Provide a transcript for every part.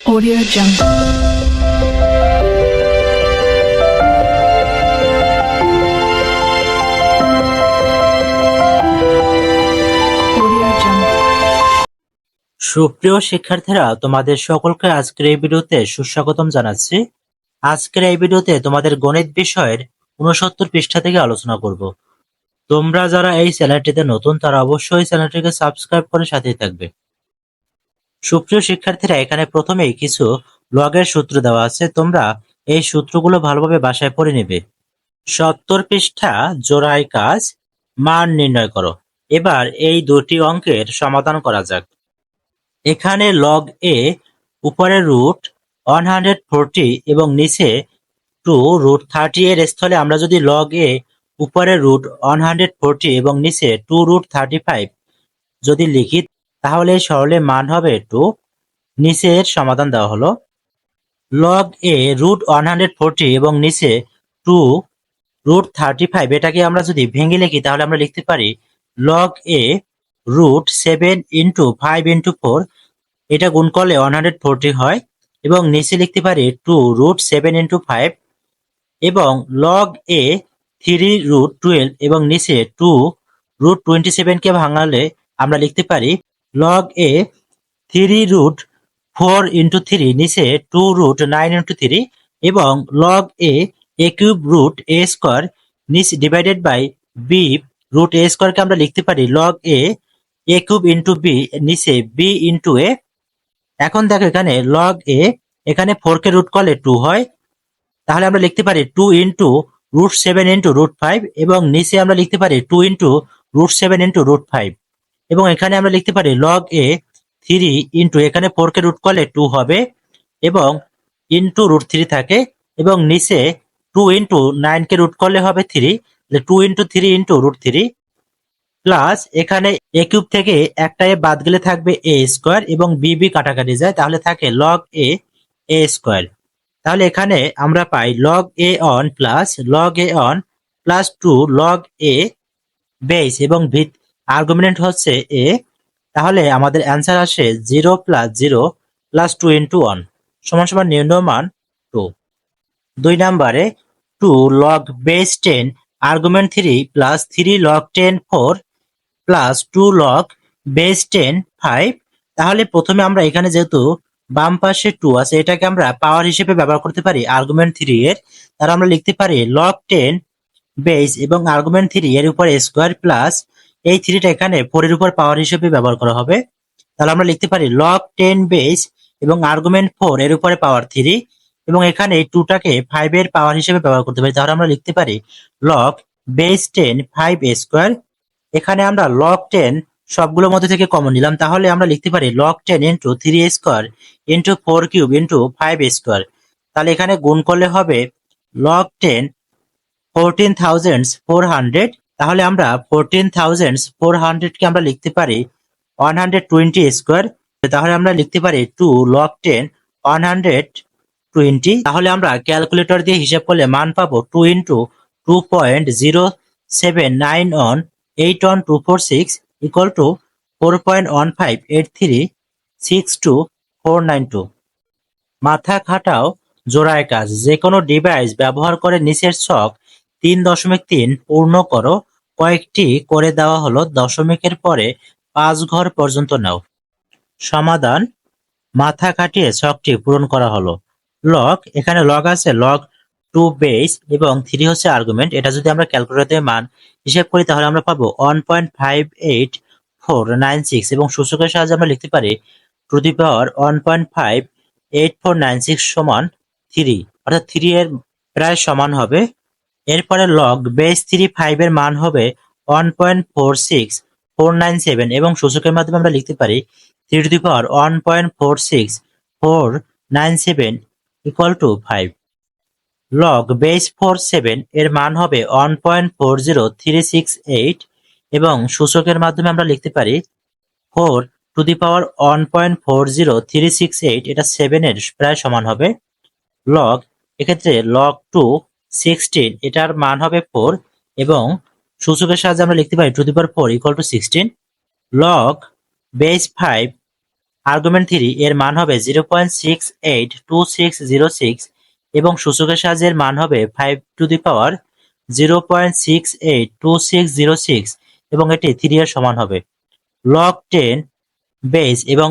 Audio Jungle. সুপ্রিয় শিক্ষার্থীরা, তোমাদের সকলকে আজকের এই ভিডিওতে সুস্বাগতম জানাচ্ছি। আজকের এই ভিডিওতে তোমাদের গণিত বিষয়ের উনসত্তর পৃষ্ঠা থেকে আলোচনা করব। তোমরা যারা এই চ্যানেলটিতে নতুন, তারা অবশ্যই চ্যানেলটিকে সাবস্ক্রাইব করে সাথেই থাকবে। সুপ্রিয় শিক্ষার্থীরা, এখানে প্রথমেই কিছু লগের সূত্র দেওয়া আছে। তোমরা এই সূত্রগুলো ভালোভাবে বাসায় পড়ে নেবে। সত্তর পৃষ্ঠা জোড়ায় কাজ, মান নির্ণয় করো। এবার এই দুটি অঙ্কের সমাধান করা যাক। এখানে লগ এ উপরে রুট ওয়ান হান্ড্রেড ফোরটি এবং নিচে টু রুট থার্টি এর স্থলে আমরা যদি লগ এ উপরে রুট ওয়ান হান্ড্রেড ফোরটি এবং নিচে টু রুট থার্টি ফাইভ যদি লিখি তাহলে সরলের মান হবে টু। নিচের সমাধান দেওয়া হলো। Log a root one hundred forty এবং নিচে টু রুট থার্টি ফাইভ এটাকে আমরা যদি ভেঙে লিখি, তাহলে আমরা লিখতে পারি log a root seven into five into four এটা গুণ করলে ওয়ান হান্ড্রেড ফোরটি হয়। এবং নিচে লিখতে পারি two root seven into five এবং log a three root twelve এবং নিচে টু রুট টোয়েন্টি সেভেনকে ভাঙালে আমরা লিখতে পারি log a three root four into three নিচে two root nine into three এবং log a a cube root a square নিচে divided by b root a স্কোয়ারকে আমরা লিখতে পারি log a a cube into b নিচে বি ইন্টু এ এখন দেখো এখানে লগ এ এখানে ফোর কে রুট করলে টু হয়। তাহলে আমরা লিখতে পারি two into root seven into root five এবং নিচে আমরা লিখতে পারি two into root seven into root five এবং এখানে আমরা লিখতে পারি লগ এ থ্রি ইন্টু এখানে ফোর কে রুট করলে টু হবে এবং ইন্টু রুট থ্রি থাকে এবং নিচে টু ইন্টু নাইন কে রুট করলে হবে three two into three into root three plus এখানে এ কিউব থেকে একটা এ বাদ গেলে থাকবে এ স্কোয়ার এবং বি বি কাটাকাটি যায়, তাহলে থাকে লগ এ এ স্কোয়ার তাহলে এখানে আমরা পাই log a one plus log a one plus two log a base এবং ভিত আর্গুমেন্ট হচ্ছে এ, তাহলে আমাদের অ্যান্সার আসে zero plus zero plus two into one সমান সমান নির্ণয় মান টু দুই নাম্বারে two log base ten argument three plus three log ten four plus two log base ten five তাহলে প্রথমে আমরা এখানে যেহেতু বাম পাশে টু আছে, এটাকে আমরা পাওয়ার হিসেবে ব্যবহার করতে পারি আর্গুমেন্ট থ্রি এর। তারা আমরা লিখতে পারি লগ টেন বেস এবং আর্গুমেন্ট থ্রি এর উপর স্কোয়ার প্লাস এই থ্রিটা এখানে ফোর এর উপর পাওয়ার হিসেবে ব্যবহার করা হবে। তাহলে আমরা লিখতে পারি লগ টেন বেস এবং আর্গুমেন্ট ফোর এর উপরে পাওয়ার থ্রি এবং এখানে এই টুটাকে ফাইভ এর পাওয়ার হিসেবে ব্যবহার করতে পারি। তাহলে আমরা লিখতে পারি log base ten five a square এখানে আমরা লগ টেন সবগুলোর মধ্যে থেকে কমন নিলাম। তাহলে আমরা লিখতে পারি log ten into three square into four cube into five square তাহলে এখানে গুণ করলে হবে log ten fourteen thousand four hundred তাহলে আমরা ফোরটিন থাউজেন্ড ফোর হান্ড্রেডকে আমরা লিখতে পারি ওয়ান হান্ড্রেড টোয়েন্টি স্কোয়ার তাহলে আমরা লিখতে পারি two log ten one hundred twenty তাহলে আমরা ক্যালকুলেটর দিয়ে হিসাব করলে মান পাবো two into two point zero seven nine one eight one two four six equal to four point one five eight three six two four nine two মাথা খাটাও, জোড়ায় কাজ। যে কোনো ডিভাইস ব্যবহার করে নিচের ছক তিন দশমিক তিন পূর্ণ করো। কয়েকটি করে দেওয়া হলো দশমিকের পরে পাঁচ ঘর পর্যন্ত নাও। সমাধান, মাথা খাটিয়ে ছকটি পূরণ করা হলো। লগ এখানে লগ আছে লগ টু বেস এবং থ্রি হচ্ছে আর্গুমেন্ট এটা যদি আমরা ক্যালকুলেটরে মান হিসেব করি, তাহলে আমরা পাবো one point five eight four nine six এবং সূচকের সাহায্যে আমরা লিখতে পারি two the power one point five eight four nine six সমান থ্রি অর্থাৎ থ্রি এর প্রায় সমান হবে এরপরে লগ বেস থ্রি ফাইভ এর মান হবে one point four six four nine seven এবং সূচকের মাধ্যমে আমরা লিখতে পারি three to the power one point four six four nine seven equal to five log base four seven এর মান হবে one point four zero three six eight এবং সূচকের মাধ্যমে আমরা লিখতে পারি four to the power one point four zero three six eight এটা সেভেনের প্রায় সমান হবে। লগ এক্ষেত্রে লগ টু সিক্সটিন এটার মান হবে ফোর এবং সূচকের সাহায্যে আমরা লিখতে পারি two the power four equal to sixteen log base five argument three এর মান হবে zero point six eight two six zero six এবং সূচকের সাহায্যে এর মান হবে five to the power zero point six eight two six zero six এবং এটি থ্রি এর সমান হবে। লগ টেন বেস এবং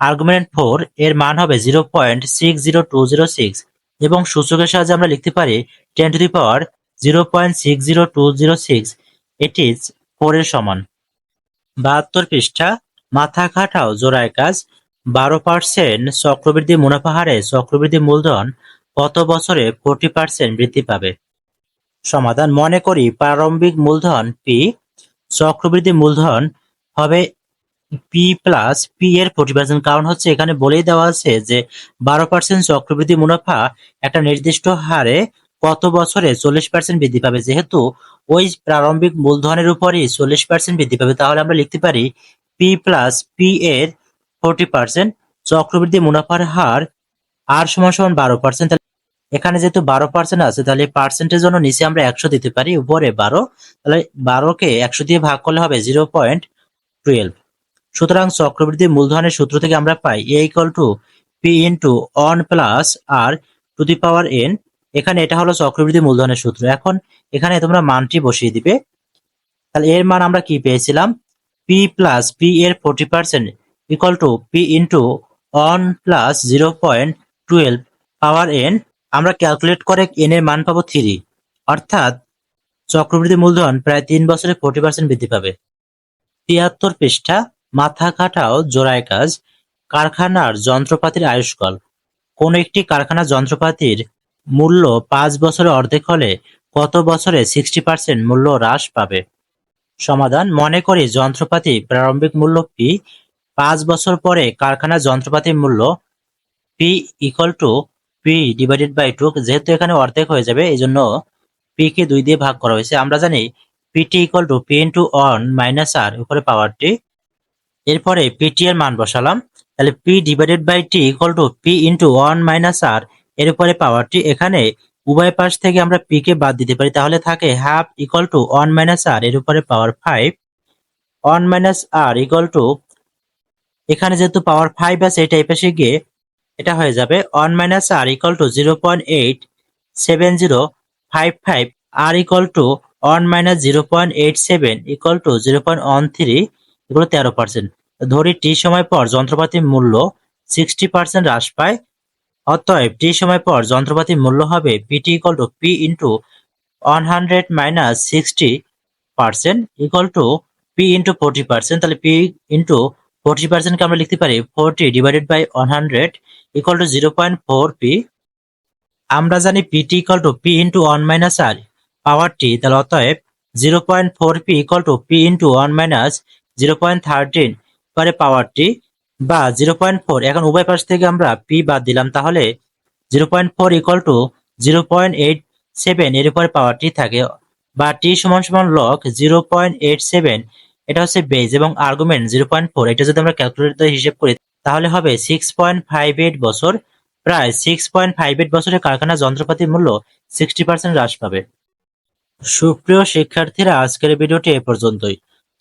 আর্গুমেন্ট ফোর এর মান হবে zero point six zero two zero six এবং সূচকের সাহায্যে আমরা লিখতে পারি ten to the power zero point six zero two zero six এটি ফোর এর সমান। বাহাত্তর পৃষ্ঠা, মাথা খাটাও জোড়ায় কাজ। বারো পার্সেন্ট চক্রবৃদ্ধি মুনাফা হারে চক্রবৃদ্ধি মূলধন কত বছরে ফোরটি পার্সেন্ট বৃদ্ধি পাবে? সমাধান মনে করি প্রারম্ভিক মূলধন পি চক্রবৃদ্ধি মূলধন হবে পি প্লাস পি এর পার্সেন্ট কারণ হচ্ছে এখানে বলেই দেওয়া আছে যে বারো পার্সেন্ট চক্রবৃদ্ধি মুনাফা একটা নির্দিষ্ট হারে কত বছরে চল্লিশ পার্সেন্ট বৃদ্ধি পাবে? যেহেতু ওই প্রারম্ভিক মূলধনের উপরই চল্লিশ পার্সেন্ট বৃদ্ধি পাবে, তাহলে আমরা লিখতে পারি পি প্লাস পি এর ফোর্টি পার্সেন্ট চক্রবৃদ্ধি মুনাফার হার আর সমান সমান বারো পার্সেন্ট এখানে যেহেতু বারো পার্সেন্ট আছে, তাহলে পার্সেন্টের জন্য নিচে আমরা একশো দিতে পারি, উপরে বারো। তাহলে বারোকে একশো দিয়ে ভাগ করলে হবে জিরো পয়েন্ট টুয়েলভ সুতরাং চক্রবৃদ্ধি মূলধনের সূত্র থেকে আমরা পাই A equal to P into one plus r to the power n এখানে এটা হলো চক্রবৃদ্ধি মূলধনের সূত্র। এখন এখানে তোমরা মানটি বসিয়ে দিবে। তাহলে এর মান আমরা কি পেয়েছিলাম? পি প্লাস পি এর forty percent equal to P into one plus zero point twelve power n আমরা ক্যালকুলেট করে এন এর মান পাবো থ্রি অর্থাৎ চক্রবৃদ্ধি মূলধন প্রায় তিন বছরে ফোর্টি পার্সেন্ট বৃদ্ধি পাবে। তিয়াত্তর পৃষ্ঠা মাথা কাটাও জোড়ায় কাজ, কারখানার যন্ত্রপাতির আয়ুষ্কাল। কোন একটি কারখানার যন্ত্রপাতির মূল্য পাঁচ বছরে অর্ধেক হলে কত বছরে সিক্সটি পার্সেন্ট মূল্য হ্রাস পাবে? সমাধান, মনে করি যন্ত্রপাতি প্রারম্ভিক মূল্য পি পাঁচ বছর পরে কারখানার যন্ত্রপাতির মূল্য P equal to P divided by two যেহেতু এখানে অর্ধেক হয়ে যাবে এই জন্য পি কে দুই দিয়ে ভাগ করা হয়েছে। আমরা জানি PT equal to P into one minus r উপরে পাওয়ারটি এরপরে পিটি এর মান বসালাম। তাহলে P divided by T equal to P into one minus r এর উপরে পাওয়ারটি এখানে উভয় পাশ থেকে আমরা পি কে বাদ দিতে পারি। তাহলে থাকে half equal to one minus r এর উপরে power five one minus r equal to এখানে যেহেতু পাওয়ার ফাইভ আছে এই পাশে গিয়ে এটা হয়ে যাবে। One minus r equal to zero point eight seven zero five five r equal to one minus zero point eight seven equal to zero point one three এগুলো তেরো পার্সেন্ট ধরি টি সময় পর যন্ত্রপাতির মূল্য সিক্সটি পার্সেন্ট হ্রাস পায়, অতএব টি সময় পর যন্ত্রপাতির মূল্য হবে PT equal to P into one hundred minus sixty percent equal to P into forty percent তাহলে পি ইন্টু ফোর্টি পার্সেন্টকে আমরা লিখতে পারি forty divided by one hundred equal to zero point four P আমরা জানি PT equal to P into one minus r power T তাহলে অতএব zero point four P equal to P into one minus zero point thirteen পরে পাওয়ারটি বা zero point four এখন উভয় পাশ থেকে আমরা পি বাদ দিলাম, তাহলে zero point four equal to zero point eight seven এর উপরে পাওয়ারটি থাকে বা টি সমান সমান log zero point eight seven এটা হচ্ছে বেজ এবং আর্গুমেন্ট জিরো পয়েন্ট ফোর এটা যদি আমরা ক্যালকুলেটর হিসেব করি, তাহলে হবে সিক্স পয়েন্ট ফাইভ এইট বছর, প্রায় সিক্স পয়েন্ট ফাইভ এইট বছরের কারখানা যন্ত্রপাতির মূল্য সিক্সটি পার্সেন্ট হ্রাস পাবে। সুপ্রিয় শিক্ষার্থীরা, আজকের ভিডিওটি এ পর্যন্তই।